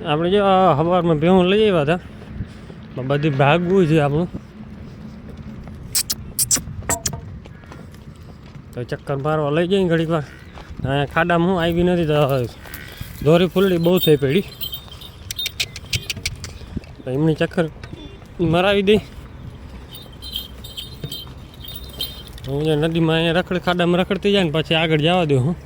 આપણે જો સવારમાં ભેહું લઈ આવ્યા હતા. બધી ભાગવું છે આપણું. તો ચક્કર મારવા લઈ જઈએ ઘડીક વાર. અહીંયા ખાડામાં હું આવી નથી તો દોરી ફૂલડી બહુ થઈ પડી. તો એમની ચક્કર મરાવી દઈ. હું નદીમાં અહીંયા રખડ ખાડામાં રખડતી જાય ને પછી આગળ જવા દઉં હું.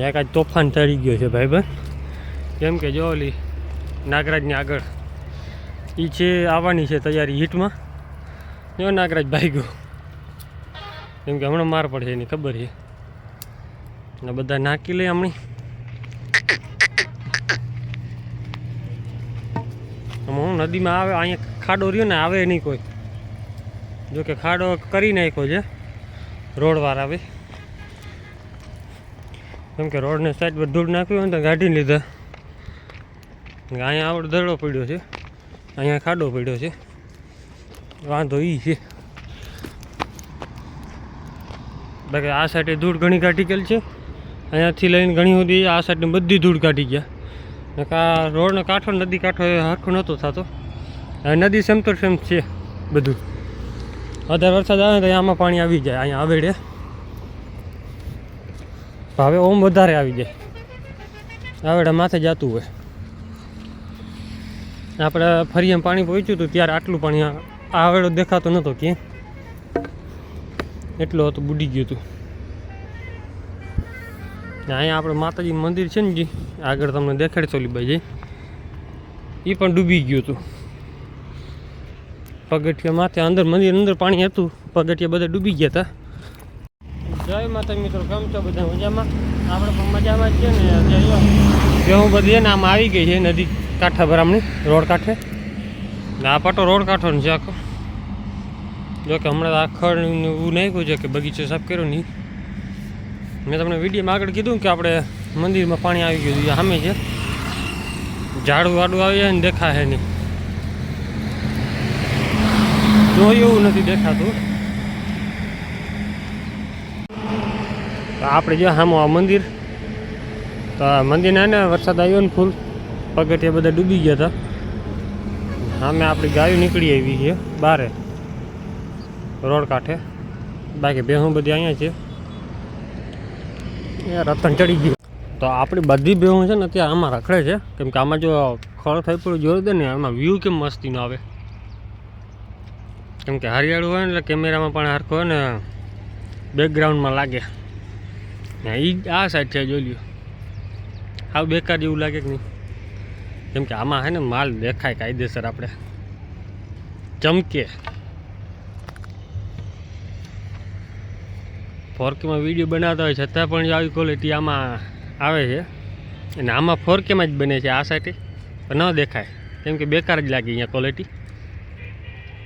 ત્યાં કાંઈ તોફાન ચડી ગયો છે ભાઈ ભાઈ કેમ કે જો ઓલી નાગરાજની આગળ. એ છે, આવવાની છે તૈયારી હીટમાં. જો નાગરાજ ભાઈ ગયો. કેમ કે હમણાં માર પડશે એની ખબર છે. ને બધા નાખી લે હમણી. હું નદીમાં આવે, અહીંયા ખાડો રહ્યો ને, આવે નહીં કોઈ. જો કે ખાડો કરી નાખ્યો છે. રોડવાર આવે. કેમ કે રોડને સાઈડ પર ધૂળ નાખ્યું હોય તો ગાઢી લીધા. અહીંયા આવડો દડો પડ્યો છે. અહીંયા ખાડો પડ્યો છે. વાંધો એ છે. બાકી આ સાઈડે ધૂળ ઘણી કાઢી ગયેલ છે. અહીંયાથી લઈને ઘણી સુધી આ સાઈડની બધી ધૂળ કાઢી ગયા. આ રોડનો કાંઠો નદી કાંઠો એ હરખો નહોતો થતો. નદી સેમ તો સેમ છે બધું. અત્યારે વરસાદ આવે તો આમાં પાણી આવી જાય, અહીંયા આવેડે. હવે ઓમ વધારે આવી જાય. આવેડા માથે જતું હોય. આપણે ફરી એમ પાણી પહોંચ્યું હતું ત્યારે આટલું પાણી આવેડો દેખાતો નહોતો કે એટલો હતો, બુડી ગયું હતું. અહીંયા આપણે માતાજી મંદિર છે ને જી, આગળ તમને દેખાડશો ઓલી બાજુ એ પણ ડૂબી ગયું હતું. પગથિયા માથે અંદર મંદિર અંદર પાણી હતું, પગથિયા બધા ડૂબી ગયા હતા. જય માતા મિત્રો, કેમ છો બધા મજામાં? આપણે પણ મજામાં જ છે ને, અત્યારે હું બધી ને આમાં આવી ગઈ છે નદી કાંઠા બરામણી રોડ કાંઠે. ને પટો રોડ કાંઠો ને છે આખો. જો કે હમણાં આખળ એવું નાખ્યું છે કે બગીચો સાફ કર્યો નહીં. મેં તમને વિડીયોમાં આગળ કીધું કે આપણે મંદિરમાં પાણી આવી ગયું છે સામે છે. ઝાડું વાડું આવી જાય ને દેખાય નહીં. જોયું એવું નથી દેખાતું. તો આપણે જો સામો આ મંદિર. તો આ મંદિરના ને વરસાદ આવ્યો ને ફૂલ. પગથિયા બધા ડૂબી ગયા હતા. સામે આપણી ગાયો નીકળી આવી છે બારે. રોડ કાંઠે. બાકી ભેહું બધી અહીંયા છે. રતન ચડી ગયું. તો આપણી બધી ભેહું છે ને અત્યારે આમાં રખડે છે. કેમ કે આમાં જો ખળ થઈ પડ્યું જોઈ દે ને આમાં વ્યૂ કેમ મસ્તીનો આવે. કેમ કે હરિયાળું હોય ને એટલે કેમેરામાં પણ હરખો હોય ને બેકગ્રાઉન્ડમાં લાગે. ને એ આ સાઈડ છે, જોઈ લ્યો. આવું બેકાર જેવું લાગે કે નહીં. કેમ કે આમાં છે ને માલ દેખાય કાયદેસર આપણે. ચમકે. ફોરકેમાં વીડિયો બનાવતા હોય, છતાં પણ આવી ક્વોલિટી આમાં આવે છે. અને આમાં ફોરકેમાં જ બને છે આ સાઈડે ન દેખાય. કેમ કે બેકાર જ લાગે અહીંયા ક્વોલિટી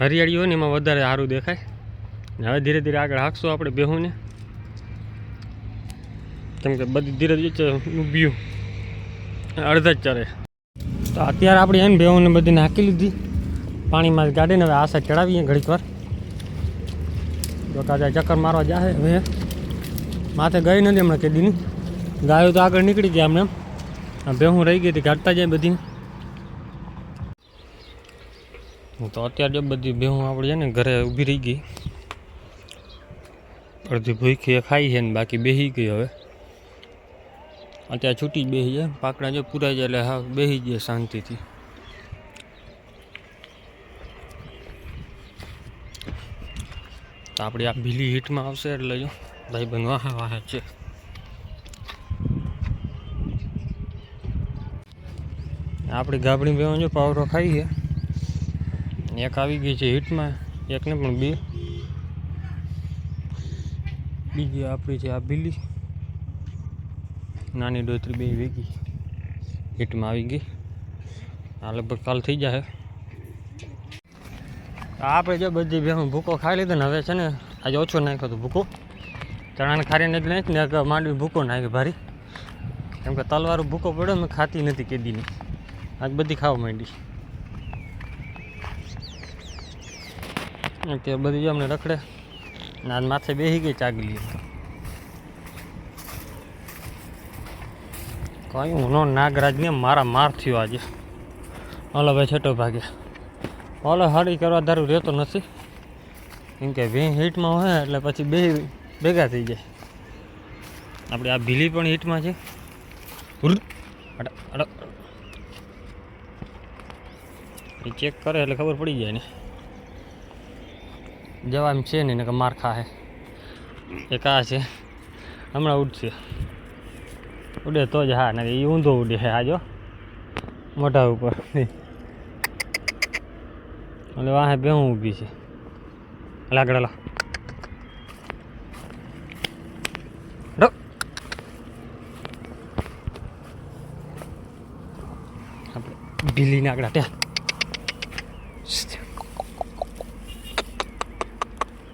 હરિયાળી હોય ને એમાં વધારે સારું દેખાય. હવે ધીરે ધીરે આગળ હાંકશું આપણે બેહુને કેમ કે બધી ધીરે ધીરે ઊભ્યું અડધા જ ચરે તો અત્યારે આપણે એને બેહુને બધી નાખી લીધી. પાણીમાં ગાડીને હવે આશા ચડાવીએ ઘડીક વાર. જો કાજા ચક્કર મારવા જાય હવે. માથે ગઈ નથી હમણાં કેદીની. ગાયો તો આગળ નીકળી ગયા હમણાં ભેહું રહી ગઈ હતી કાઢતા જાય બધી તો અત્યારે બધી ભેહું આપણે છે ને ઘરે ઊભી રહી ગઈ. અડધી ભૂખી ખાઈ છે ને બાકી બેસી ગઈ હવે. અત્યારે છૂટી જ બેસી જાય. પાકડા જો પૂરાઈ જાય એટલે હા, બેસી જાય શાંતિથી. તો આપણી આ ભીલી હીટમાં આવશે એટલે જો ભાઈ બંધ વાહે છે. આપણી ગાબડી બેવા જો પાવરો ખાઈએ એક આવી ગઈ છે હીટમાં, એકને પણ બે. બીજી આપણી છે આ ભીલી. નાની ડોતરી બે વેગી. હીટમાં આવી ગઈ. આ લગભગ કાલ થઈ જાય આપણે જો બધી ભેહું ભૂકો ખાઈ લીધો ને હવે છે ને આજે ઓછો નાખ્યો હતો ભૂકો. ચણાને ખારીને જ નાખી, ને માંડવી ભૂકો નાખ્યો ભારી. કેમ કે તલવારું ભૂકો પડ્યો મેં ખાતી નથી કેદીની. આજ બધી ખાવા માંડી. અત્યારે બધી જો અમને રખડે ને આજ માથે બેસી ગઈ ચાગલી કઈ હું નાગરાજને મારા માર થયો આજે. ઓલો ભાઈ, છેટો ભાગ્યા ઓલો હાડી કરવા દારૂ રહેતો નથી. કેમ કે ભી હીટમાં હોય એટલે પછી બે ભેગા થઈ જાય. આપણે આ ભીલી પણ હીટમાં છે. એ ચેક કરે એટલે ખબર પડી જાય ને. જવા એમ છે ને કે માર ખાહે. એક આ છે. હમણાં ઉડશે ઉડે તો જ હા ને એ ઊંધો ઉડે છે આજો મોઢા ઉપર. એટલે વાહે બેહું ઊભી છે. લાગડેલા ડો આપણે ઢીલી નાગડા ત્યાં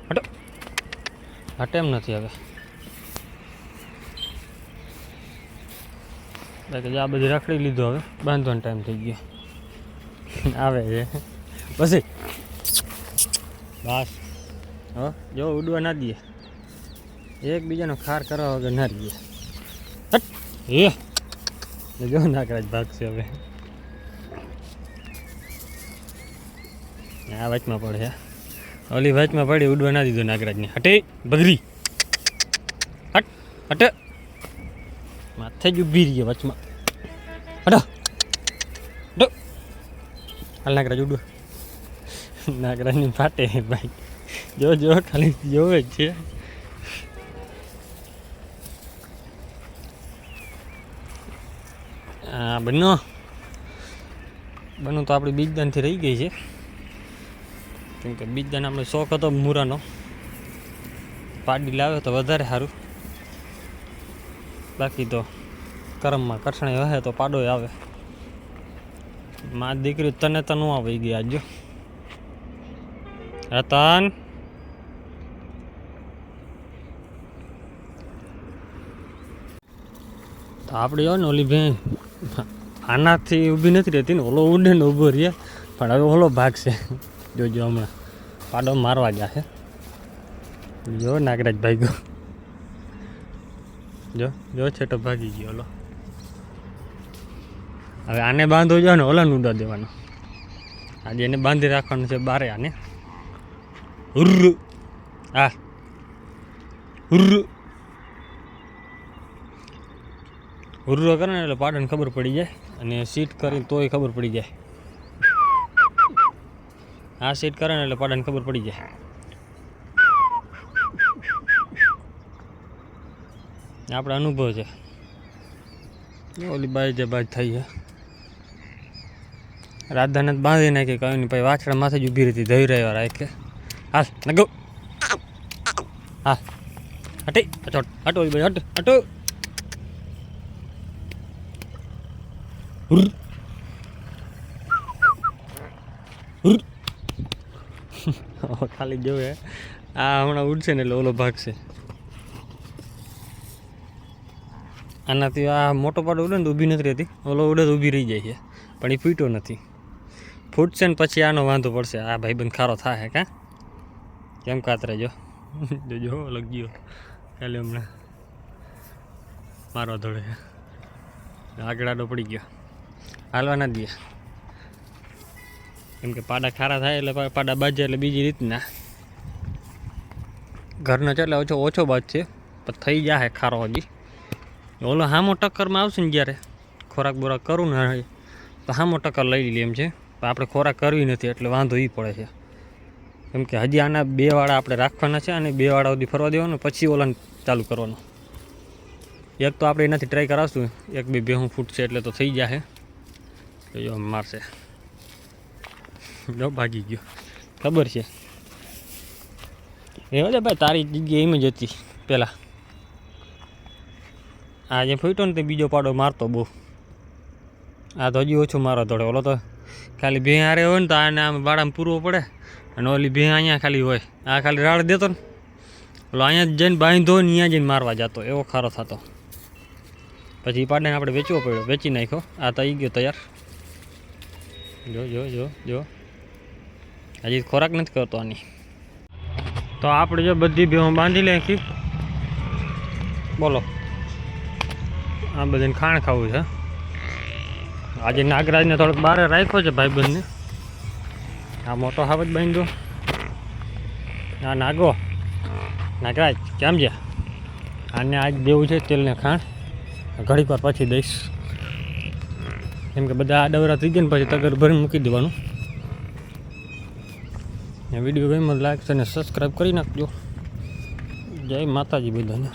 હટો. હટે એમ નથી હવે. બાકી આ બધી રખડી લીધો હવે. બાંધવાનો ટાઈમ થઈ ગયો. આવે છે. પછી બસ. હો, જો ઉડવા ના દઈએ. એકબીજાનો ખાર કરવા વગર ના રહીએ. એ. જો નાગરાજ ભાગશે હવે. આ વચમાં પડે ઓલી વચમાં પડી, ઉડવા ના દીધો નાગરાજને. હટે બગરી હટ હટ. માથે જ ઊભી રહીએ વચમાં હટો હટો હાલ નાગરાજ ઉડવા નાગરાજની ફાટે ભાઈ જો જો ખાલી જોવે જ છે હા બનો બનો તો આપણી બીજદાનથી રહી ગઈ છે કેમ કે બીજદાન આપણે શોખ હતો મૂરાનો પાડી લાવે તો વધારે સારું બાકી તો કરમમાં કઠણાઈ વહે તો પાડોય આવે. માં દીકરી તને તનું આવી ગયા જો. રતન. તો આપણે જો ને ઓલી બેન આનાથી ઊભી નથી રહેતી ને, ઓલો ઉડે ને ઊભો રહે. પણ હવે ઓલો ભાગશે જોજો હમણાં. પાડો મારવા છે. જો નાગરાજ ભાઈ ગયો જો જો છેટો ભાગી ગયો ઓલો હવે આને બાંધો જો ને ઓલાને ઉડા દેવાનો. આજે એને બાંધી રાખવાનું છે બારે આને. હુર્ર. હા હુર્ર. હુર્રો કરે ને એટલે પાડાને ખબર પડી જાય અને સીટ કરીને તોય ખબર પડી જાય. આ સીટ કરે ને એટલે પાડાને ખબર પડી જાય. આપણે અનુભવ છે. ઓલી બાઈ જે બાજ થઈ છે. રાધાને બાંધી નાખી કહ્યું ને પછી વાછડા માથે જ ઊભી રહેતી ધોઈ રહ્યા રાખે. હાલ નગો હા હટી, હટો ઓલી બાઈ, હટ, હટો. ખાલી જોવે. આ હમણાં ઉડશે ને એટલે ઓલો ભાગશે. આનાથી આ મોટો પાડો ઉડે ને ઊભી નથી રહેતી. ઓલો ઉડે તો ઊભી રહી જાય છે. પણ એ ફૂટ્યો નથી. ફૂટશે ને પછી આનો વાંધો પડશે. આ ભાઈબંધ ખારો થાય કાં? કેમ કાતરે જો? જોજો લગ્યો ગયો. ખાલી હમણાં. મારો ધોળે આગળ આડો પડી ગયો. હાલવા ના દે. કેમ કે પાડા ખારા થાય એટલે પાડા બાજે એટલે બીજી રીતના. ઘરનો છે એટલે ઓછો ઓછો બાજ છે. પણ થઈ જાય ખારો હજી. ઓલો હામો ટક્કરમાં આવશે ને જ્યારે ખોરાક બોરાક કરું ને તો હામો ટક્કર લઈ લીધી એમ છે. પણ આપણે ખોરાક કરવી નથી, એટલે વાંધો એ પડે છે. કેમ કે હજી આના બે વાળા આપણે રાખવાના છે અને બે વાળા સુધી ફરવા દેવાનું, પછી ઓલાને ચાલુ કરવાનું. એક તો આપણે એનાથી ટ્રાય કરાવશું, એક બે બેહું ફૂટશે એટલે તો થઈ જશે તો જો મારશે. જો ભાગી ગયો. ખબર છે. એવો છે ભાઈ, તારી જગ્યા એમ જ હતી પહેલાં. આ જે ફૂટ્યો ને તે બીજો પાડો મારતો બહુ. આ તો હજી ઓછો મારો દોડે ઓલો તો ખાલી ભેં હારે હોય ને તો આને આમ બાળામાં પૂરવો પડે અને ઓલી ભેં અહીંયા ખાલી હોય. આ ખાલી રાડ દેતો ને. ઓલો અહીંયા જઈને બાંધો ને અહીંયા જઈને મારવા જતો. એવો ખારો થતો. પછી પાડને આપણે વેચવો પડ્યો. વેચી નાખ્યો. આ આવી ગયો તૈયાર. જો જો જો જો. હજી ખોરાક નથી કરતો આની. તો આપણે જો બધી ભેહું બાંધી નાખી. બોલો. આ બધાને ખાણ ખાવું છે. આજે નાગરાજને થોડોક બહાર રાખ્યો છે ભાઈબંધને. આ મોટો હાવજ બાંધ્યો. આ નાગો. નાગરાજ, કેમ છે? આને આજ દેવું છે તેલને ખાણ. ઘડીક વાર પછી દઈશ. કેમ કે બધા આડવરા થઈ ગયા ને પછી તગર ભરીને મૂકી દેવાનું. વીડિયો ગમે લાઈક અને સબસ્ક્રાઈબ કરી નાખજો. જય માતાજી બધાને.